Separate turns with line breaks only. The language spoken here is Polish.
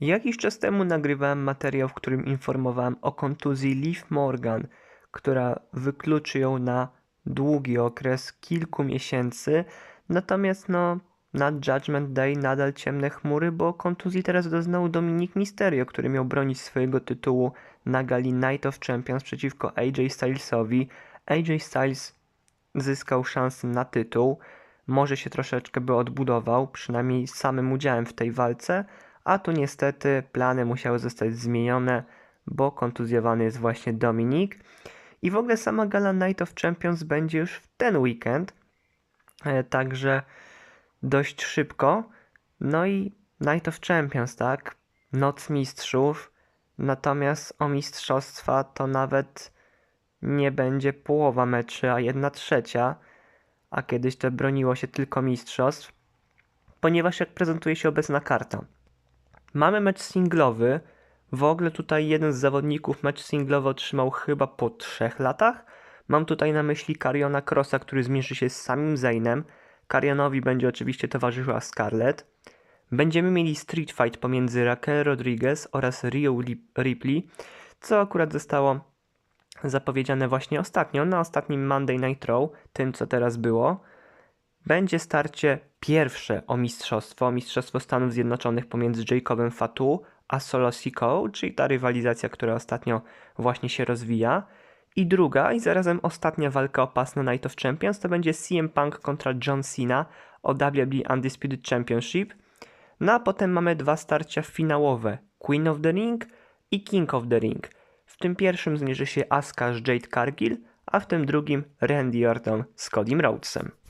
Jakiś czas temu nagrywałem materiał, w którym informowałem o kontuzji Liv Morgan, która wykluczy ją na długi okres kilku miesięcy. Natomiast no, na Judgment Day nadal ciemne chmury, bo kontuzji teraz doznał Dominik Mysterio, który miał bronić swojego tytułu na gali Night of Champions przeciwko AJ Stylesowi. AJ Styles zyskał szansę na tytuł. Może się troszeczkę by odbudował, przynajmniej samym udziałem w tej walce, a tu niestety plany musiały zostać zmienione, bo kontuzjowany jest właśnie Dominik. I w ogóle sama gala Night of Champions będzie już w ten weekend, e, także dość szybko. No i Night of Champions, tak? Noc Mistrzów. Natomiast o mistrzostwa to nawet nie będzie połowa meczy, a jedna trzecia. A kiedyś to broniło się tylko mistrzostw, ponieważ jak prezentuje się obecna karta. Mamy mecz singlowy. W ogóle tutaj jeden z zawodników mecz singlowy otrzymał chyba po trzech latach. Mam tutaj na myśli Kariona Crossa, który zmierzy się z samym Zaynem. Karionowi będzie oczywiście towarzyszyła Scarlett. Będziemy mieli street fight pomiędzy Raquel Rodriguez oraz Rio Ripley, co akurat zostało zapowiedziane właśnie ostatnio, na ostatnim Monday Night Raw, tym co teraz było. Będzie starcie pierwsze o mistrzostwo, mistrzostwo Stanów Zjednoczonych pomiędzy Jacobem Fatu a Solo Sikoa, czyli ta rywalizacja, która ostatnio właśnie się rozwija. I druga i zarazem ostatnia walka o pas na Night of Champions to będzie CM Punk kontra John Cena o WWE Undisputed Championship. No a potem mamy dwa starcia finałowe: Queen of the Ring i King of the Ring. W tym pierwszym zmierzy się Asuka z Jade Cargill, a w tym drugim Randy Orton z Codym Rhodesem.